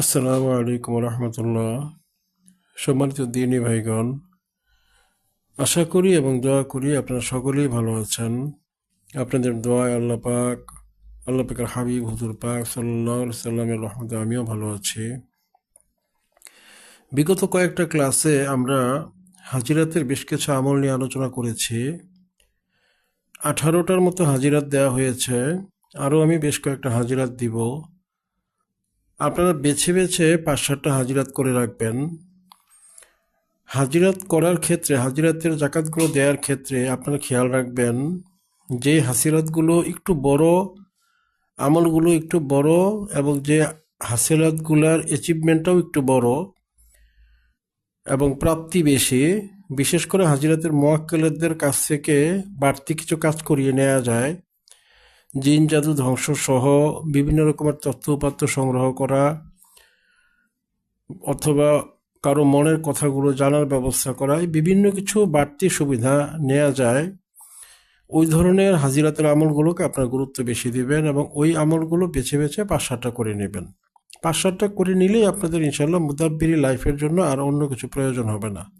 আসসালামু আলাইকুম রহমতুল্লাহ। সম্মানিত দিনী ভাইগণ, আশা করি এবং দোয়া করি আপনারা সকলেই ভালো আছেন। আপনাদের দোয়ায় আল্লাহ পাক, আল্লাহ পাকের হাবিব হুজুর পাক সাল্লাহ সাল্লামের রহমতে আমিও ভালো আছি। বিগত কয়েকটা ক্লাসে আমরা হাজিরাতের বেশ কিছু আমল নিয়ে আলোচনা করেছি। আঠারোটার মতো হাজিরাত দেওয়া হয়েছে। আরও আমি বেশ কয়েকটা হাজিরাত দিব। আপনারা বেছে বেছে পাঁচ হাজিরাত করে রাখবেন। হাজিরাত করার ক্ষেত্রে, হাজিরাতের জাকাতগুলো দেওয়ার ক্ষেত্রে আপনারা খেয়াল রাখবেন যে হাসিরাতগুলো একটু বড়, আমলগুলো একটু বড় এবং যে হাসিরাতগুলোর অ্যাচিভমেন্টটাও একটু বড় এবং প্রাপ্তি বেশি। বিশেষ করে হাজিরাতের মোয়াক্কেলদের কাছ থেকে বাড়তি কিছু কাজ করিয়ে নেওয়া যায়। জিন জাদু ধ্বংস সহ বিভিন্ন রকমের তথ্য সংগ্রহ করা অথবা কারও মনের কথাগুলো জানার ব্যবস্থা করা বিভিন্ন কিছু বাড়তি সুবিধা নেওয়া যায়। ওই ধরনের হাজিরাতের আমলগুলোকে আপনার গুরুত্ব বেশি দিবেন এবং ওই আমলগুলো বেছে বেছে পাঁচ সাতটা করে নেবেন। পাঁচ সাতটা করে নিলেই আপনাদের ইনশাল্লাহ মুদাব্বিরি লাইফের জন্য আর অন্য কিছু প্রয়োজন হবে না।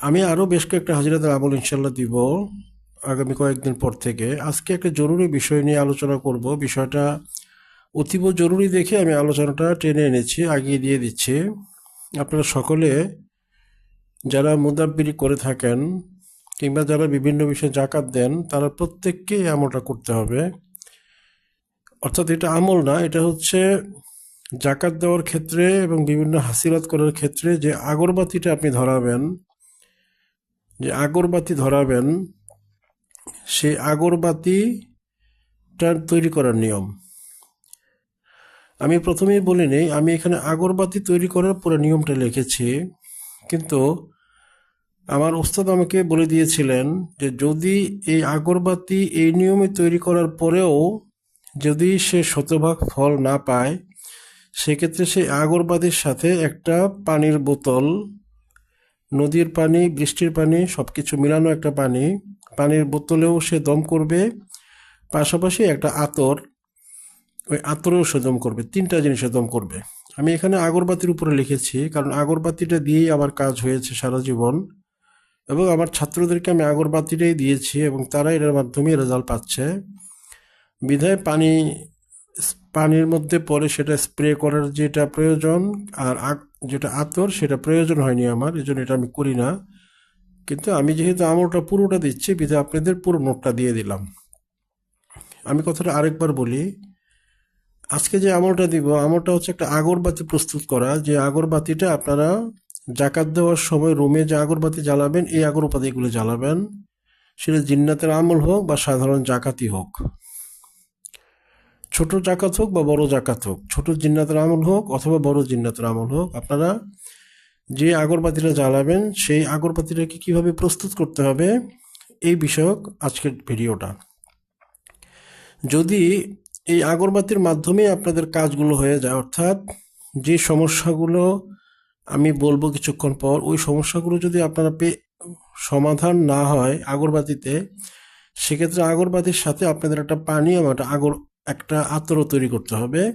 আমি আরও বেশ কয়েকটা হাজিরাতের আমল ইনশাল্লাহ দিব। আগামী কয়েকদিন পর থেকে। আজকে একটা জরুরি বিষয় নিয়ে আলোচনা করব। বিষয়টা অতীব জরুরি দেখে আমি আলোচনাটা টেনে এনেছি, আগিয়ে দিয়ে দিচ্ছি। আপনারা সকলে যারা মুদাব্বিরি করে থাকেন কিংবা যারা বিভিন্ন বিষয়ে জাকাত দেন, তারা প্রত্যেককে এই আমলটা করতে হবে। অর্থাৎ এটা আমল না, এটা হচ্ছে জাকাত দেওয়ার ক্ষেত্রে এবং বিভিন্ন হাসিলাত করার ক্ষেত্রে যে আগরবাতিটা আপনি ধরাবেন, যে আগরবাতি ধরাবেন সেই আগরবাতিটার তৈরি করার নিয়ম। আমি প্রথমেই বলে নেই, আমি এখানে আগরবাতি তৈরি করার পুরো নিয়মটা লিখেছি, কিন্তু আমার ওস্তাদ আমাকে বলে দিয়েছিলেন যে যদি এই আগরবাতি এই নিয়মে তৈরি করার পরেও যদি সে শতভাগ ফল না পায়, সেক্ষেত্রে সেই আগরবাতির সাথে একটা পানির বোতল, নদীর পানি, বৃষ্টির পানি সব কিছু মিলানো একটা পানি পানির বোতলেও সে দম করবে, পাশাপাশি একটা আতর, ওই আতরেও সে দম করবে, তিনটা জিনিসে দম করবে। আমি এখানে আগরবাতির উপরে লিখেছি, কারণ আগরবাতিটা দিয়েই আমার কাজ হয়েছে সারা জীবন, এবং আমার ছাত্রদেরকে আমি আগরবাতিটাই দিয়েছি, এবং তারা এটার মাধ্যমে রেজাল্ট পাচ্ছে। বিধায় পানি, পানির মধ্যে পরে সেটা স্প্রে করার যেটা প্রয়োজন, আর যেটা আতর, সেটা প্রয়োজন হয়নি আমার এই জন্য এটা আমি করি না। কিন্তু আমি যেহেতু আমলটা পুরোটা দিচ্ছি বিধে আপনাদের পুরো নোটটা দিয়ে দিলাম। আমি কথাটা আরেকবার বলি, আজকে যে আমলটা দিব, আমলটা হচ্ছে একটা আগরবাতি প্রস্তুত করা। যে আগরবাতিটা আপনারা জাকাত দেওয়ার সময় রুমে যে আগরবাতি জ্বালাবেন, এই আগরবাতিগুলো জ্বালাবেন। সেটা জিন্নাতের আমল হোক বা সাধারণ জাকাতি হোক। ছোট জাকাত হোক বা বড় জাকাত হোক, ছোট জিন্নাতের আমল হোক অথবা বড় জিন্নাতের আমল হোক, আপনারা যে আগরবাতিটা জ্বালাবেন, সেই আগরবাতিটাকে কীভাবে প্রস্তুত করতে হবে, এই বিষয়ক আজকের ভিডিওটা। যদি এই আগরবাতির মাধ্যমে আপনাদের কাজগুলো হয়ে যায়, অর্থাৎ যে সমস্যাগুলো আমি বলব কিছুক্ষণ পর, ওই সমস্যাগুলো যদি আপনারা পে, সমাধান না হয় আগরবাতিতে, সেক্ষেত্রে আগরবাতির সাথে আপনাদের একটা পানীয়, একটা আগর, একটা আতর তৈরি করতে হবে।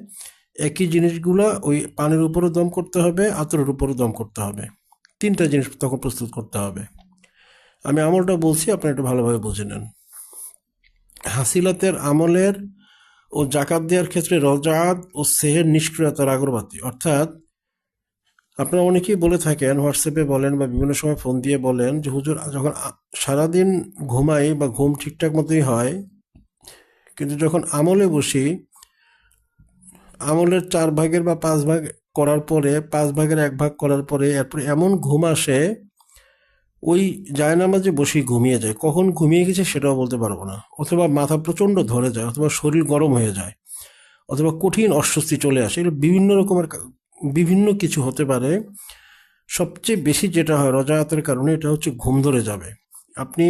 একই জিনিসগুলো ওই পানির উপরও দম করতে হবে, আতরের উপরও দম করতে হবে। তিনটা জিনিস তখন প্রস্তুত করতে হবে। আমি আমলটা বলছি, আপনি একটু ভালোভাবে বুঝে নেন। হাসিলাতের আমলের ও জাকাত দেওয়ার ক্ষেত্রে রজাত ও সেহের নিষ্ক্রিয়তার আগরবাতি। অর্থাৎ, আপনারা অনেকেই বলে থাকেন, হোয়াটসঅ্যাপে বলেন বা বিভিন্ন সময় ফোন দিয়ে বলেন যে, হুজুর, যখন সারাদিন ঘুমাই বা ঘুম ঠিকঠাক মতোই হয়, কিন্তু যখন আমলে বসি আমলের চার ভাগের বা পাঁচ ভাগ করার পরে, পাঁচ ভাগের এক ভাগ করার পরে এরপর এমন ঘুম আসে, ওই জায়নামাজে বসে ঘুমিয়ে যায়। কখন ঘুমিয়ে গেছে সেটাও বলতে পারব না। অথবা মাথা প্রচণ্ড ধরে যায়, অথবা শরীর গরম হয়ে যায়, অথবা কঠিন অস্বস্তি চলে আসে। এগুলো বিভিন্ন রকমের বিভিন্ন কিছু হতে পারে। সবচেয়ে বেশি যেটা হয় রজায়াতের কারণে, এটা হচ্ছে ঘুম ধরে যাবে। আপনি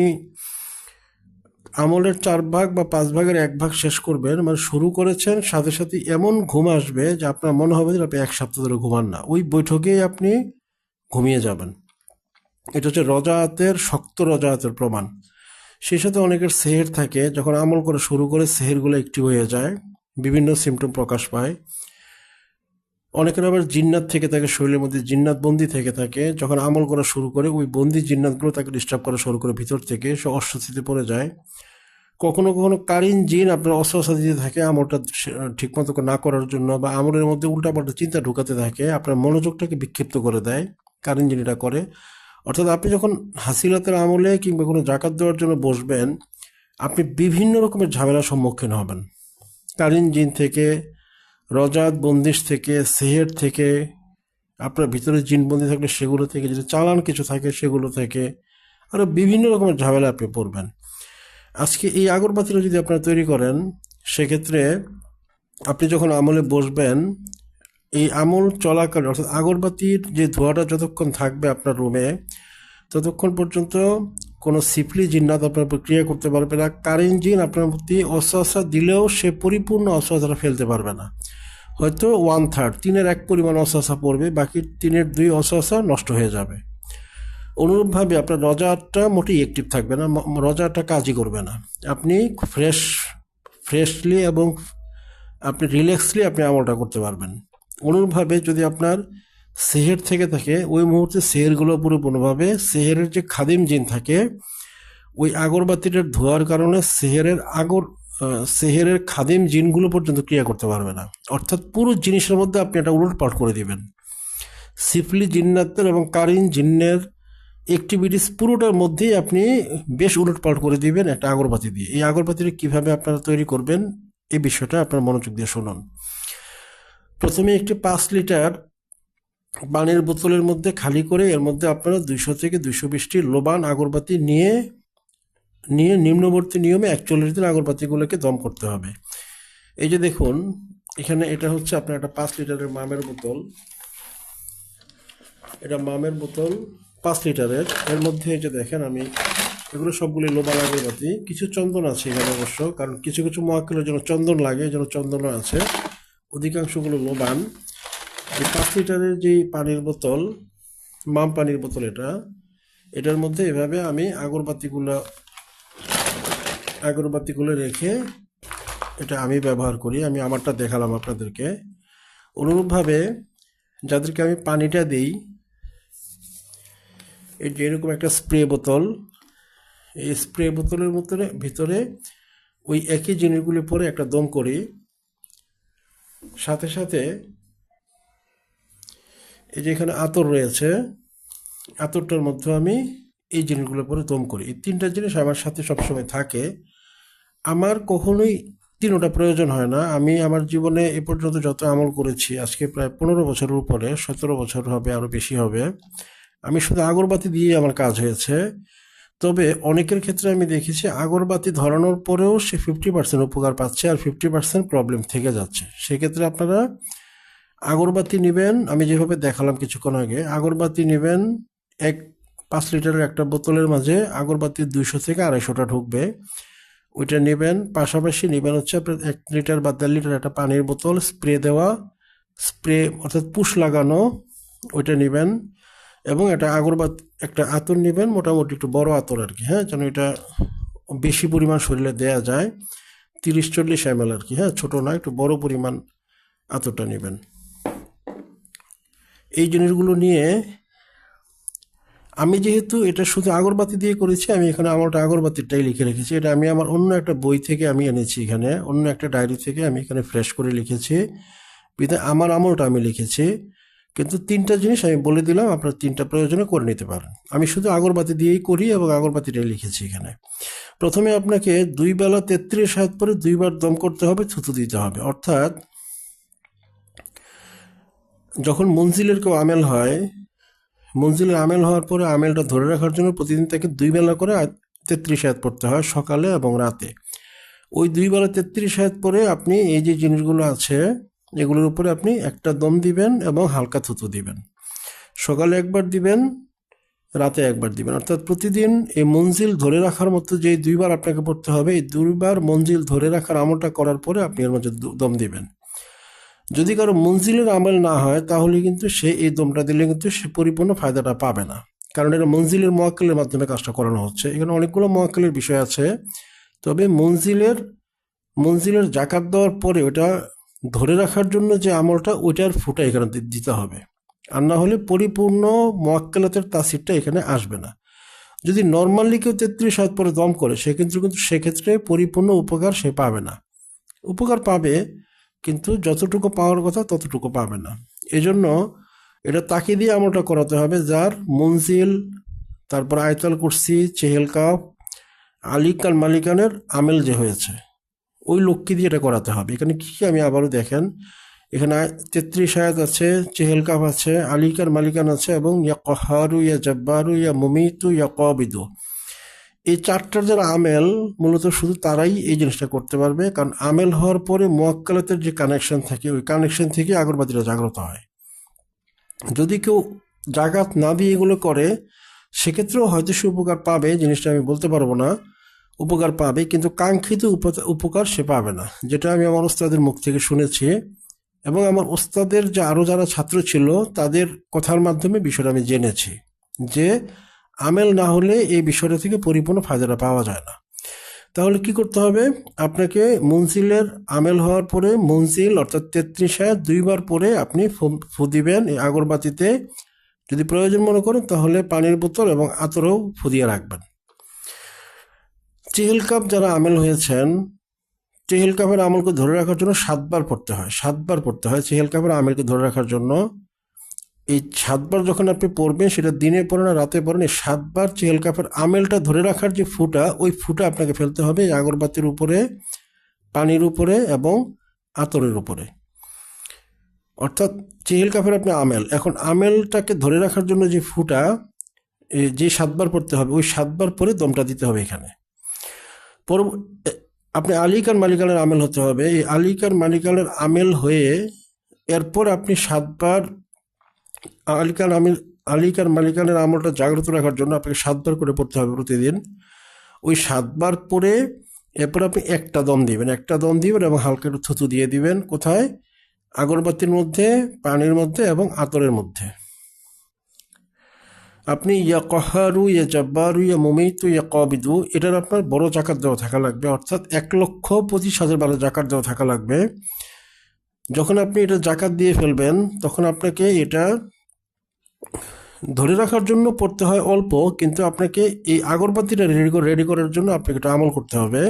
আমলের চার ভাগ বা পাঁচ ভাগের এক ভাগ শেষ করবেন মানে শুরু করেছেন, সাথে সাথে এমন ঘুম আসবে যে আপনার মনে হবে যে আপনি এক সপ্তাহ ধরে ঘুমান না। ওই বৈঠকেই আপনি ঘুমিয়ে যাবেন। এটা হচ্ছে রজায়াতের শক্ত রজায়াতের প্রমাণ। সেই সাথে অনেকের সেহের থাকে, যখন আমল করে শুরু করে সেহেরগুলো একটি হয়ে যায়, বিভিন্ন সিমটম প্রকাশ পায়। অনেকের আবার জিন্নাত থেকে থাকে শরীরের মধ্যে জিন্নাত বন্দি থেকে থাকে যখন আমল করা শুরু করে, ওই বন্দি জিন্নাতগুলো তাকে ডিস্টার্ব করা শুরু করে ভিতর থেকে, সে অস্বস্তিতে পড়ে যায়। কখনো কখনো কারিন জিন আপনার অস্বস্থা দিতে থাকে, আমলটা ঠিকমতো না করার জন্য বা আমলের মধ্যে উল্টাপাল্টা চিন্তা ঢুকাতে থাকে, আপনার মনোযোগটাকে বিক্ষিপ্ত করে দেয়, কারিন জিন এটা করে। অর্থাৎ আপনি যখন হাসিলাতের আমলে কিংবা কোনো জাকাত দেওয়ার জন্য বসবেন, আপনি বিভিন্ন রকমের ঝামেলার সম্মুখীন হবেন। কারিন জিন থেকে রজাত বন্দিশ থেকে, সেহের থেকে, আপনার ভিতরে জিন বন্দি থাকলে সেগুলো থেকে যদি চালান কিছু থাকে সেগুলো থেকে আরও বিভিন্ন রকমের ঝামেলা আপনি পড়বেন। আজকে এই আগরবাতিটা যদি আপনারা তৈরি করেন, সেক্ষেত্রে আপনি যখন আমলে বসবেন, এই আমল চলাকালীন, অর্থাৎ আগরবাতির যে ধোঁয়াটা যতক্ষণ থাকবে আপনার রুমে, ততক্ষণ পর্যন্ত কোনো সিফলি জিন্নাত আপনার উপর ক্রিয়া করতে পারবে না। কারেন্ট জিন আপনার প্রতি অস্বস্থা দিলেও সে পরিপূর্ণ অস্বস্থাটা ফেলতে পারবে না। হয়তো ওয়ান থার্ড তিনের এক পরিমাণ অস্বস্থা পড়বে, বাকি তিনের দুই অস্বস্থা নষ্ট হয়ে যাবে। অনুরূপভাবে আপনার রজারটা মোটেই অ্যাক্টিভ থাকবে না রজারটা কাজই করবে না। আপনি ফ্রেশ ফ্রেশলি এবং আপনি রিল্যাক্সলি আপনি আমলটা করতে পারবেন। অনুরূপভাবে যদি আপনার সেহের থেকে থাকে, ওই মুহূর্তে সেহেরগুলো পুরোপুরোভাবে সেহেরের যে খাদিম জিন থাকে, ওই আগরবাতিটার ধোয়ার কারণে সেহেরের আগর সেহেরের খাদিম জিনগুলো পর্যন্ত ক্রিয়া করতে পারবে না। অর্থাৎ পুরো জিনিসের মধ্যে আপনি এটা উলটপাট করে দিবেন। সিফলি জিন্নাতের এবং কারিন জিন্নের অ্যাক্টিভিটিস পুরোটার মধ্যেই আপনি বেশ উলটপালট করে দিবেন একটা আগরবাতি দিয়ে। এই আগরবাতিটা কীভাবে আপনারা তৈরি করবেন, এই বিষয়টা আপনার মনোযোগ দিয়ে শুনুন। প্রথমে একটি পাঁচ লিটার পানির বোতলের মধ্যে খালি করে এর মধ্যে আপনারা দুইশো থেকে দুইশো বিশটি লোবান আগরবাতি নিয়ে নিয়ে নিম্নবর্তী নিয়মে একচল্লিশ দিন আগরবাতিগুলোকে দম করতে হবে। এই যে দেখুন, এখানে এটা হচ্ছে আপনার একটা পাঁচ লিটারের মামের বোতল। এটা মামের বোতল পাঁচ লিটারের। এর মধ্যে এই যে দেখেন আমি, এগুলো সবগুলি লোবান আগরবাতি। কিছু চন্দন আছে এখানে অবশ্য, কারণ কিছু কিছু মহাকেলের জন্য চন্দন লাগে যেন চন্দনও আছে। অধিকাংশগুলো লোবান। এই পাঁচ লিটারের যে পানির বোতল মাম পানির বোতল এটা, এটার মধ্যে এভাবে আমি আগরবাতিগুলো আগরবাতিগুলো রেখে এটা আমি ব্যবহার করি, আমি আমারটা দেখালাম আপনাদেরকে। অনুরূপভাবে যাদেরকে আমি পানিটা দিই, এই যে এরকম একটা স্প্রে বোতল, এই স্প্রে বোতলের মধ্যে ভিতরে ওই একই জিনিসগুলি পরে একটা দম করি। সাথে সাথে এই যে এখানে আতর রয়েছে, আতরটার মধ্যে আমি এই জিনিসগুলো পরে দম করি। এই তিনটা জিনিস আমার সাথে সবসময় থাকে। আমার কখনোই তিনোটা প্রয়োজন হয় না। আমি আমার জীবনে এ পর্যন্ত যত আমল করেছি, আজকে প্রায় পনেরো বছরের উপরে, সতেরো বছর হবে আরও বেশি হবে, আমি শুধু আগরবাতি দিয়ে আমার কাজ হয়েছে। তবে অনেকের ক্ষেত্রে আমি দেখেছি আগরবাতি ধরানোর পরেও সে ফিফটি পার্সেন্ট উপকার পাচ্ছে আর ফিফটি পার্সেন্ট প্রবলেম থেকে যাচ্ছে। সেক্ষেত্রে আপনারা আগরবাতি নেবেন, আমি যেভাবে দেখালাম কিছুক্ষণ আগে, আগরবাতি নেবেন, এক পাঁচ লিটারের একটা বোতলের মাঝে, আগরবাতি দুইশো থেকে আড়াইশোটা ঢুকবে। ওইটা নেবেন, পাশাপাশি নেবেন হচ্ছে আপনার এক লিটার বা দেড় লিটার একটা পানির বোতল, স্প্রে দেওয়া, স্প্রে অর্থাৎ পুশ লাগানো, ওইটা নেবেন। এবং একটা আগরবাত, একটা আতর নেবেন, মোটামুটি একটু বড় আতর আর কি হ্যাঁ যেন এটা বেশি পরিমাণ শরীরে দেয়া যায়। তিরিশ চল্লিশ এম আর কি হ্যাঁ ছোটো না, একটু বড় পরিমাণ আতরটা নেবেন। এই জিনিসগুলো নিয়ে আমি যেহেতু এটা শুধু আগরবাতি দিয়ে করেছি, আমি এখানে আমার ওটা আগরবাতিরটাই লিখে রেখেছি। এটা আমি আমার অন্য একটা বই থেকে আমি এনেছি এখানে, অন্য একটা ডায়েরি থেকে আমি এখানে ফ্রেশ করে লিখেছি। আমার আমলটা আমি লিখেছি। কিন্তু তিনটা জিনিস আমি বলে দিলাম, আপনার তিনটা প্রয়োজনে করে নিতে পারেন। আমি শুধু আগরবাতি দিয়েই করি এবং আগরবাতিটাই লিখেছি এখানে। প্রথমে আপনাকে দুই বেলা তেত্রিশ হাত পরে দুইবার দম করতে হবে থুতু দিতে হবে। অর্থাৎ যখন মঞ্জিলের কেউ আমেল হয় মঞ্জিলের আমেল হওয়ার পরে আমেলটা ধরে রাখার জন্য প্রতিদিন তাকে দুই বেলা করে তেত্রিশ হাত পড়তে হয় সকালে এবং রাতে। ওই দুই বেলা তেত্রিশ হাত পরে আপনি এই যে জিনিসগুলো আছে, এগুলোর উপরে আপনি একটা দম দিবেন এবং হালকা থুতু দিবেন। সকালে একবার দিবেন, রাতে একবার দিবেন। অর্থাৎ প্রতিদিন এই মঞ্জিল ধরে রাখার মতো যে দুইবার আপনাকে পড়তে হবে, এই দুইবার মঞ্জিল ধরে রাখার আমলটা করার পরে আপনি এর মধ্যে দম দিবেন। যদি কারও মঞ্জিলের আমল না হয়, তাহলে কিন্তু সে এই দমটা দিলে কিন্তু সে পরিপূর্ণ ফায়দাটা পাবে না। কারণ এটা মঞ্জিলের মোয়াক্কেলের মাধ্যমে কাজটা করানো হচ্ছে। এখানে অনেকগুলো মোয়াক্কেলের বিষয় আছে। তবে মঞ্জিলের মঞ্জিলের জাকাত দেওয়ার পরে ওটা ধরে রাখার জন্য যে আমলটা, ওইটার ফুটা এখানে দিতে হবে। আর না হলে পরিপূর্ণ মোয়াক্কেলাতের তাসিরটা এখানে আসবে না। যদি নর্মালি কেউ তেত্রিশ হাত পরে দম করে সেক্ষেত্রে কিন্তু সেক্ষেত্রে পরিপূর্ণ উপকার সে পাবে না। উপকার পাবে কিন্তু যতটুকু পাওয়ার কথা ততটুকু পাবে না। এজন্য এটা তাকে দিয়ে আমলটা করাতে হবে, যার মঞ্জিল তারপর আয়তাল কুরসি, চেহেল কাপ আলিকাল মালিকানের আমেল যে হয়েছে, ওই লোককে দিয়ে এটা করাতে হবে। এখানে কি আমি আবারও দেখেন, এখানে তেত্রিশ আয়াত আছে, চেহেল কাপ আছে আলিকার মালিকান আছে, এবং ইয়া কহারু, ইয়া জব্বারু, ইয়া মুমিতু, ইয়া কবিদু। এই চারটার যারা আমেল, মূলত শুধু তারাই এই জিনিসটা করতে পারবে, কারণ আমেল হওয়ার পরে মোয়াক্কালাতের যে কানেকশন থাকে, ওই কানেকশন থেকে আগরবাতিটা জাগ্রত হয়। যদি কেউ জাগাত না দিয়ে এগুলো করে, সেক্ষেত্রেও হয়তো সে উপকার পাবে, জিনিসটা আমি বলতে পারব না, উপকার পাবে, কিন্তু কাঙ্ক্ষিত উপকার সে পাবে না। যেটা আমি আমার ওস্তাদের মুখ থেকে শুনেছি, এবং আমার ওস্তাদের যে আরও যারা ছাত্র ছিল, তাদের কথার মাধ্যমে বিষয়টা আমি জেনেছি, যে আমেল না হলে এই বিষয়টা থেকে পরিপূর্ণ ফায়দাটা পাওয়া যায় না। তাহলে কি করতে হবে? আপনাকে মঞ্জিলের আমেল হওয়ার পরে মঞ্জিল অর্থাৎ তেত্রিশ হাজার দুইবার পরে আপনি ফু দিবেন এই আগরবাতিতে যদি প্রয়োজন মনে করেন তাহলে পানির বোতল এবং আতরও ফুদিয়ে রাখবেন। চেহেল কাপ যারা আমেল হয়েছেন চেহেল কাপের আমলকে ধরে রাখার জন্য সাতবার পড়তে হয়, সাতবার পড়তে হয় চেহেল কাপের আমেলকে ধরে রাখার জন্য। এই সাতবার যখন আপনি পড়বেন, সেটা দিনে পড়েন না রাতে পড়েন এই সাতবার চেহেল কাপের আমেলটা ধরে রাখার যে ফুটা, ওই ফুটা আপনাকে ফেলতে হবে আগরবাতির উপরে, পানির উপরে এবং আতরের উপরে। অর্থাৎ চেহেল কাপের আপনি আমেল। এখন আমেলটাকে ধরে রাখার জন্য যে ফুটা যে সাতবার পড়তে হবে, ওই সাতবার পরে দমটা দিতে হবে এখানে। এ- আপনি আলিকার মালিকানের আমেল হতে হবে। এই আলিকার মালিকানের আমেল হয়ে, এরপর আপনি সাতবার আলিকার আমিল আলিকার মালিকানের আমলটা জাগ্রত রাখার জন্য আপনাকে সাতবার করে পড়তে হবে প্রতিদিন। ওই সাতবার পরে এরপর আপনি একটা দম দিবেন, একটা দম দিবেন এবং হালকা একটু থুতু দিয়ে দিবেন কোথায়? আগরবাতির মধ্যে, পানির মধ্যে এবং আতরের মধ্যে। আপনি ইয়া কহারু ইয়া জব্বারু ইয়া মুমিতু ইয়া কবিদু এটার আপনার বড় জাকাত দেওয়া থাকা লাগবে, অর্থাৎ এক লক্ষ পঁচিশ হাজার বারো জাকাত দেওয়া থাকা লাগবে। যখন আপনি এটা জাকাত দিয়ে ফেলবেন, তখন আপনাকে এটা ধরে রাখার জন্য পড়তে হয় অল্প, কিন্তু আপনাকে এই আগরবাতিটা রেডি রেডি করার জন্য আপনাকে এটা আমল করতে হবে।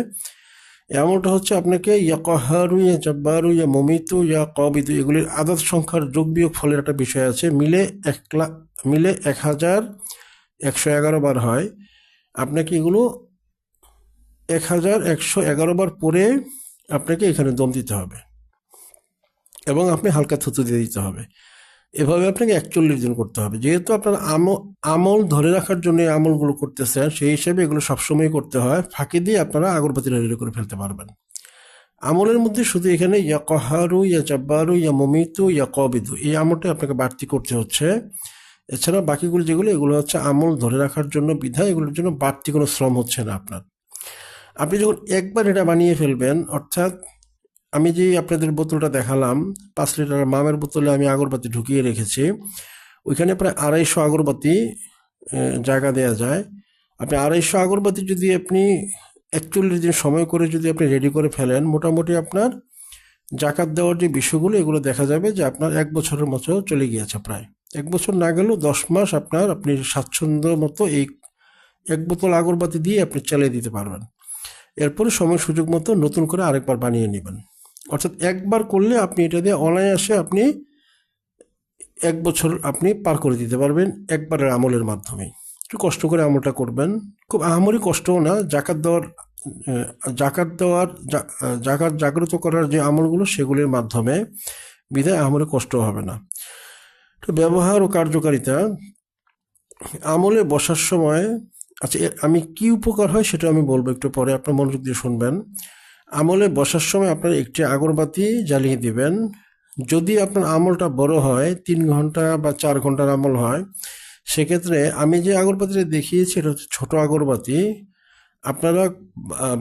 এমনটা হচ্ছে আপনাকে ইয়া কহারু, ইয়া জব্বারু, ইয়া মমিতু, ইয়া কবিদু এগুলির আদাত সংখ্যার যোগ বিয়োগ ফলের একটা বিষয় আছে। মিলে এক লাখ মিলে এক হাজার একশো এগারো বার হয়। আপনাকে এগুলো এক হাজার একশো এগারো বার পরে আপনাকে এখানে দম দিতে হবে। এবং আপনি হালকা থুতু দিয়ে দিতে হবে। এভাবে আপনাকে একচল্লিশ দিন করতে হবে। যেহেতু আপনার আমল ধরে রাখার জন্য আমলগুলো করতেছেন, সেই হিসেবে এগুলো সবসময় করতে হয়। ফাঁকি দিয়ে আপনারা আগরবাতি রেডি করে ফেলতে পারবেন। আমলের মধ্যে শুধু এখানে ইয়া কহারু, ইয়া জব্বারু, ইয়া মমিতু, ইয়া কবিদু এই আমলটা আপনাকে বাড়তি করতে হচ্ছে। এছাড়া বাকিগুলো যেগুলো, এগুলো হচ্ছে আমল ধরে রাখার জন্য বিধায়, এগুলোর জন্য বাড়তি কোনো শ্রম হচ্ছে না আপনার। আপনি যখন একবার এটা বানিয়ে ফেলবেন, অর্থাৎ আমি যে আপনাদের বোতলটা দেখালাম, পাঁচ লিটার মামের বোতলে আমি আগরবাতি ঢুকিয়ে রেখেছি। ওইখানে প্রায় আড়াইশো আগরবাতি জায়গা দেওয়া যায়। আপনি আড়াইশো আগরবাতি যদি আপনি একচল্লিশ দিন সময় করে যদি আপনি রেডি করে ফেলেন, মোটামুটি আপনার জাকাত দেওয়ার যে বিষয়গুলো, এগুলো দেখা যাবে যে আপনার এক বছরের মতো চলে গিয়েছে প্রায়। এক বছর না গেলেও দশ মাস আপনার আপনি স্বাচ্ছন্দ্য মতো এই এক বোতল আগরবাতি দিয়ে আপনি চালিয়ে দিতে পারবেন। এরপরে সময় সুযোগ মতো নতুন করে আরেকবার বানিয়ে নেবেন। অর্থাৎ একবার করলে আপনি এটা দিয়ে অনায়াসে আপনি এক বছর আপনি পার করে দিতে পারবেন একবারের আমলের মাধ্যমে। একটু কষ্ট করে আমলটা করবেন। খুব আহামরি কষ্টও না, জাকাত দেওয়ার জাকাত দেওয়ার জাকাত জাগ্রত করার যে আমলগুলো সেগুলির মাধ্যমে বিধায় আহামরি কষ্ট হবে না। তো ব্যবহার ও কার্যকারিতা, আমলে বসার সময় আচ্ছা আমি কি উপকার হয় সেটা আমি বলব একটু পরে, আপনার মনোযোগ দিয়ে শুনবেন। আমলে বসার সময় আপনার একটি আগরবাতি জ্বালিয়ে দিবেন। যদি আপনার আমলটা বড় হয়, তিন ঘণ্টা বা চার ঘণ্টার আমল হয়, সেক্ষেত্রে আমি যে আগরবাতিটা দেখিয়েছি, এটা হচ্ছে ছোটো আগরবাতি। আপনারা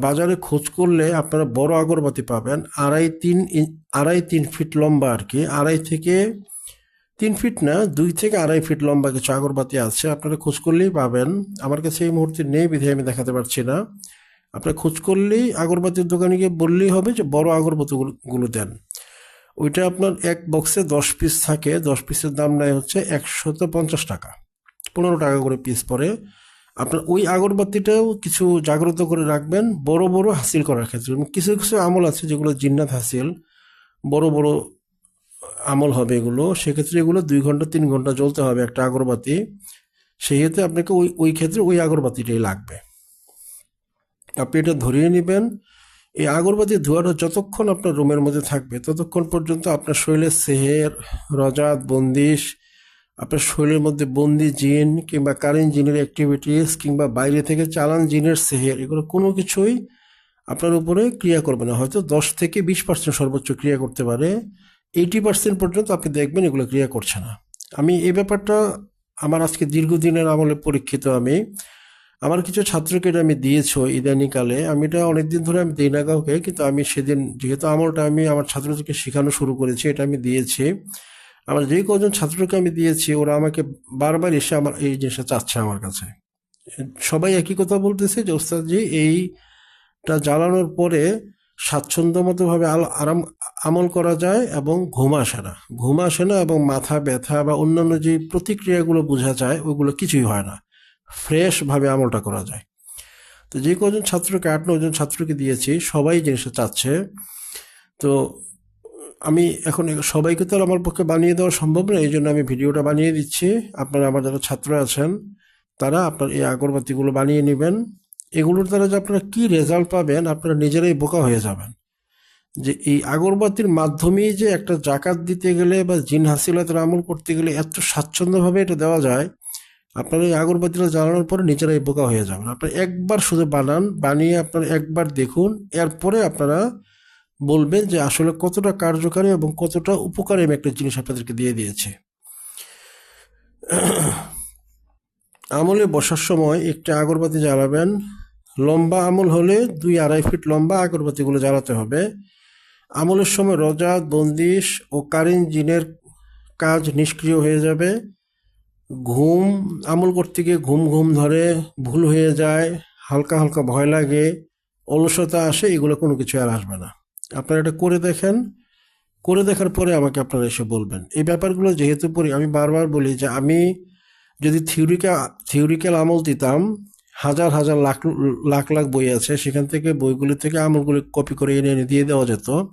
বাজারে খোঁজ করলে আপনারা বড় আগরবাতি পাবেন। আড়াই তিন আড়াই তিন ফিট লম্বা আর কি আড়াই থেকে তিন ফিট না, দুই থেকে আড়াই ফিট লম্বা কিছু আগরবাতি আছে, আপনারা খোঁজ করলেই পাবেন। আমার কাছে এই মুহূর্তে নেই বিধে, আমি দেখাতে পারছি না। আপনার খোঁজ করলেই আগরবাতির দোকানে গিয়ে বললেই হবে যে বড় আগরবাতিগুলো গুলো দেন। ওইটা আপনার এক বক্সে দশ পিস থাকে। দশ পিসের দাম নেয় হচ্ছে একশত পঞ্চাশ টাকা। পনেরো টাকা করে পিস পরে আপনার ওই আগরবাতিটাও কিছু জাগ্রত করে রাখবেন, বড় বড় হাসিল করার ক্ষেত্রে। কিছু কিছু আমল আছে যেগুলো জিন্নাত হাসিল। বড় বড় আমল হবে এগুলো। সেক্ষেত্রে এগুলো দুই ঘণ্টা, তিন ঘণ্টা জ্বলতে হবে একটা আগরবাতি। সেই ক্ষেত্রে আপনাকে ওই ওই ক্ষেত্রে ওই আগরবাতিটাই লাগবে। আপনি এটা ধরিয়ে নেবেন। এই আগরবাতি ধোয়াটা যতক্ষণ আপনার রুমের মধ্যে থাকবে, ততক্ষণ পর্যন্ত আপনার শরীরের সেহের, রজাত, বন্দিশ, আপনার শরীরের মধ্যে বন্দি জিন কিংবা কারেন্ট জিনের অ্যাক্টিভিটিস কিংবা বাইরে থেকে চালান জিনের সেহের, এগুলো কোনো কিছুই আপনার উপরে ক্রিয়া করবে না। হয়তো দশ থেকে বিশ পার্সেন্ট সর্বোচ্চ ক্রিয়া করতে পারে। এইটি পার্সেন্ট পর্যন্ত আপনি দেখবেন এগুলো ক্রিয়া করছে না। আমি এই ব্যাপারটা, আমার আজকে দীর্ঘদিনের আমলে পরীক্ষিত আমি। আমার কিছু ছাত্রকে এটা আমি দিয়েছ ইদানিকালে। আমি এটা অনেকদিন ধরে আমি দিই না কাউকে, কিন্তু আমি সেদিন, যেহেতু আমলটা আমি আমার ছাত্রদেরকে শেখানো শুরু করেছি, এটা আমি দিয়েছি। আমার যে কজন ছাত্রকে আমি দিয়েছি, ওরা আমাকে বারবার এসে আমার এই জিনিসটা চাচ্ছে আমার কাছে। সবাই একই কথা বলতেছে যে, ওস্তাদজি, এইটা জ্বালানোর পরে স্বাচ্ছন্দ্যমতোভাবে আরাম, আমল করা যায় এবং ঘুম আসে না। ঘুম আসে না এবং মাথা ব্যথা বা অন্যান্য যে প্রতিক্রিয়াগুলো বোঝা যায় ওইগুলো কিছুই হয় না। ফ্রেশভাবে আমলটা করা যায়। তো যে কজন ছাত্রকে, আট নজন ছাত্রকে দিয়েছি, সবাই জিনিসটা চাচ্ছে, তো আমি এখন সবাইকে তো আমার পক্ষে বানিয়ে দেওয়া সম্ভব না এই জন্য আমি ভিডিওটা বানিয়ে দিচ্ছি। আপনারা আমার যারা ছাত্র আছেন, তারা আপনার এই আগরবাতিগুলো বানিয়ে নেবেন। এগুলোর দ্বারা যে আপনারা কী রেজাল্ট পাবেন, আপনারা নিজেরাই বোকা হয়ে যাবেন। যে এই আগরবাতির মাধ্যমেই যে একটা জাকাত দিতে গেলে বা জিন হাসিলাতের আমল করতে গেলে এত স্বাচ্ছন্দ্যভাবে এটা দেওয়া যায় আপনারা এই আগরবাতিটা জ্বালানোর পরে নিজেরাই বোকা হয়ে যাবেন। আপনারা একবার শুধু বানান, বানিয়ে আপনার একবার দেখুন, এরপরে আপনারা বলবেন যে আসলে কতটা কার্যকারী এবং কতটা উপকারী আমি একটা জিনিস আপনাদেরকে দিয়ে দিয়েছি। আমলে বসার সময় একটা আগরবাতি জ্বালাবেন। লম্বা আমল হলে দুই আড়াই ফিট লম্বা আগরবাতিগুলো জ্বালাতে হবে। আমলের সময় রজাত, বন্দিশ ও কারেন্ট জিনের কাজ নিষ্ক্রিয় হয়ে যাবে। ঘুম, আমল করতে গিয়ে ঘুম ঘুম ধরে, ভুল হয়ে যায়, হালকা হালকা ভয় লাগে, অলসতা আসে, এগুলো কোনো কিছু আর আসবে না। আপনারা এটা করে দেখেন। করে দেখার পরে আমাকে আপনারা এসে বলবেন। এই ব্যাপারগুলো যেহেতু পড়ি, আমি বারবার বলি যে আমি যদি থিওরিক্যাল থিওরিক্যাল আমল দিতাম, হাজার হাজার লাখ লাখ লাখ বই আছে, সেখান থেকে বইগুলি থেকে আমলগুলি কপি করে এনে এনে দিয়ে দেওয়া যেত।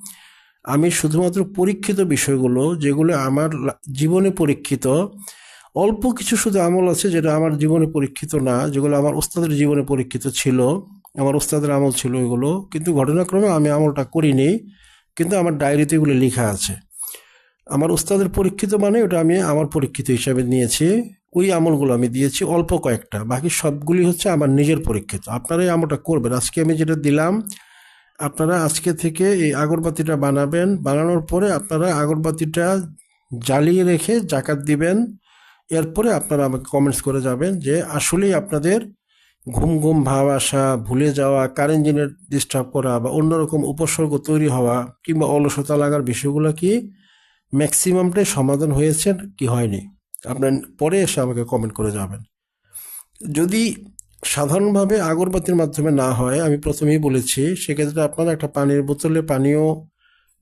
আমি শুধুমাত্র পরীক্ষিত বিষয়গুলো, যেগুলো আমার জীবনে পরীক্ষিত অল্প কিছু শুধু আমল আছে যেটা আমার জীবনে পরীক্ষিত না, যেগুলো আমার ওস্তাদের জীবনে পরীক্ষিত ছিল। আমার ওস্তাদের আমল ছিল এগুলো। কিন্তু ঘটনাক্রমে আমি আমলটা করিনি, কিন্তু আমার ডায়েরিতে এগুলো লেখা আছে। আমার ওস্তাদের পরীক্ষিত মানে ওটা আমি আমার পরীক্ষিত হিসাবে নিয়েছি। ওই আমলগুলো আমি দিয়েছি অল্প কয়েকটা। বাকি সবগুলি হচ্ছে আমার নিজের পরীক্ষিত। আপনারা এই আমলটা করবেন। আজকে আমি যেটা দিলাম, আপনারা আজকে থেকে এই আগরবাতিটা বানাবেন। বানানোর পরে আপনারা আগরবাতিটা জ্বালিয়ে রেখে জাকাত দিবেন। এরপরে আপনারা আমাকে কমেন্টস করে যাবেন যে আসলেই আপনাদের ঘুম ঘুম ভাব আসা, ভুলে যাওয়া কারেন্ট জিনের ডিস্টার্ব করা বা অন্যরকম উপসর্গ তৈরি হওয়া কিংবা অলসতা লাগার বিষয়গুলো কি ম্যাক্সিমামটাই সমাধান হয়েছে কি হয়নি? আপনার পরে এসে আমাকে কমেন্ট করে যাবেন। যদি সাধারণভাবে আগরবাতির মাধ্যমে না হয়, আমি প্রথমেই বলেছি, সেক্ষেত্রে আপনারা একটা পানির বোতলে পানীয়,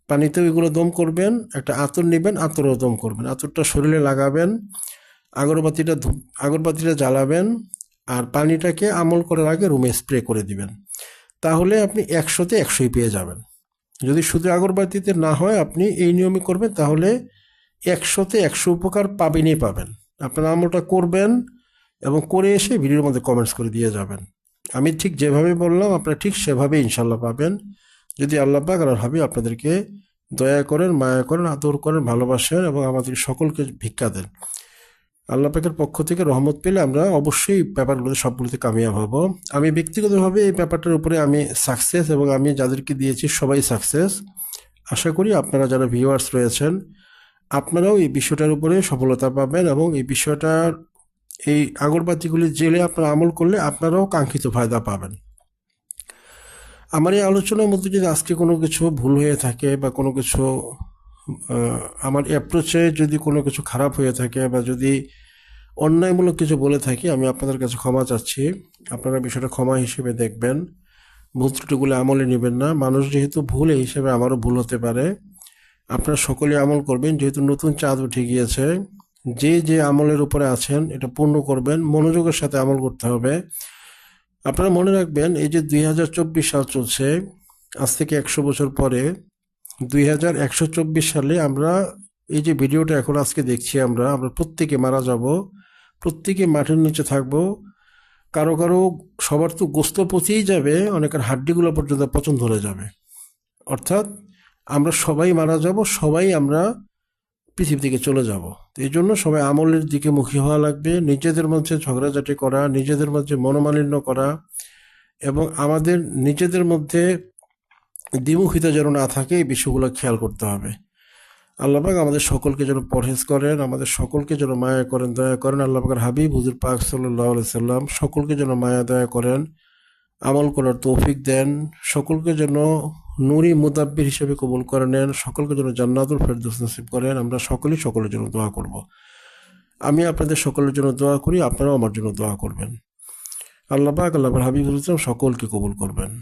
পানিতেও এগুলো দম করবেন, একটা আতর নেবেন, আতরও দম করবেন। আতরটা শরীরে লাগাবেন আগরবাতিটা আগরবাতিটা জ্বালাবেন আর পানিটাকে আমল করার আগে রুমে স্প্রে করে দিবেন। তাহলে আপনি একশোতে একশোই পেয়ে যাবেন। যদি শুধু আগরবাতিতে না হয়, আপনি এই নিয়মে করবেন, তাহলে একশোতে একশো উপকার পাবেনই পাবেন। আপনারা আমলটা করবেন এবং করে এসে ভিডিওর মধ্যে কমেন্টস করে দিয়ে যাবেন। আমি ঠিক যেভাবে বললাম, আপনারা ঠিক সেভাবে ইনশাল্লাহ পাবেন। যদি আল্লাহ পাক আর হাবি আপনাদেরকে দয়া করেন, মায়া করেন, আদর করেন, ভালোবাসেন এবং আমাদের সকলকে ভিক্ষা দেন। আল্লাহ পাকের পক্ষ থেকে রহমত পেলে আমরা অবশ্যই ব্যাপারগুলোতে সবগুলোতে কামিয়াব হব। আমি ব্যক্তিগতভাবে এই ব্যাপারটার উপরে আমি সাকসেস এবং আমি যাদেরকে দিয়েছি সবাই সাকসেস আশা করি আপনারা যারা ভিউয়ার্স রয়েছেন, আপনারাও এই বিষয়টার উপরে সফলতা পাবেন এবং এই বিষয়টার এই আগরবাতিগুলি জেলে আপনারা আমল করলে আপনারাও কাঙ্ক্ষিত ফায়দা পাবেন। আমার এই আলোচনার মধ্যে যদি আজকে কোনো কিছু ভুল হয়ে থাকে বা কোনো কিছু আমার অ্যাপ্রোচে যদি কোনো কিছু খারাপ হয়ে থাকে বা যদি অন্যায়মূলক কিছু বলে থাকি, আমি আপনাদের কাছে ক্ষমা চাচ্ছি। আপনারা বিষয়টা ক্ষমা হিসেবে দেখবেন। ভুল ত্রুটিগুলো আমলে নেবেন না। মানুষ যেহেতু ভুল এই হিসেবে আমারও ভুল হতে পারে। আপনারা সকলে আমল করবেন। যেহেতু নতুন চাঁদ উঠে গিয়েছে, যে যে আমলের উপরে আছেন, এটা পূর্ণ করবেন। মনোযোগের সাথে আমল করতে হবে। আপনারা মনে রাখবেন, এই যে দুই হাজার চব্বিশ সাল চলছে, আজ থেকে একশো বছর পরে দুই হাজার একশো চব্বিশ সালে আমরা এই যে ভিডিওটা এখন আজকে দেখছি আমরা আমরা প্রত্যেকে মারা যাব, প্রত্যেকে মাটির নিচে থাকব। কারও কারও সবার তো গোস্ত পচেই যাবে, অনেকের হাড্ডিগুলো পর্যন্ত পচন ধরে যাবে। অর্থাৎ আমরা সবাই মারা যাব, সবাই আমরা পৃথিবী থেকে চলে যাব। এই জন্য সবাই আমলের দিকে মুখী হওয়া লাগবে, নিজেদের মধ্যে ঝগড়াঝাটি করা, নিজেদের মধ্যে মনোমালিন্য করা এবং আমাদের নিজেদের মধ্যে দ্বিমুখিতা যেন না থাকে, এই বিষয়গুলো খেয়াল করতে হবে। আল্লাপাক আমাদের সকলকে যেন পরহেজ করেন, আমাদের সকলকে যেন মায়া করেন, দয়া করেন। আল্লাপাকের হাবিব, হুজুর পাক সাল্লাহ সাল্লাম, সকলকে যেন মায়া, দয়া করেন, আমল করার তৌফিক দেন, সকলকে যেন নুরি মুদাব্বির হিসেবে কবুল করে নেন, সকলকে যেন জান্নাতুল ফেরদৌস নসিব করেন। আমরা সকলেই সকলের জন্য দোয়া করব। আমি আপনাদের সকলের জন্য দোয়া করি, আপনারাও আমার জন্য দোয়া করবেন। আল্লাহ পাক, আল্লাহ হাবিব হুজুর সকলকে কবুল করবেন।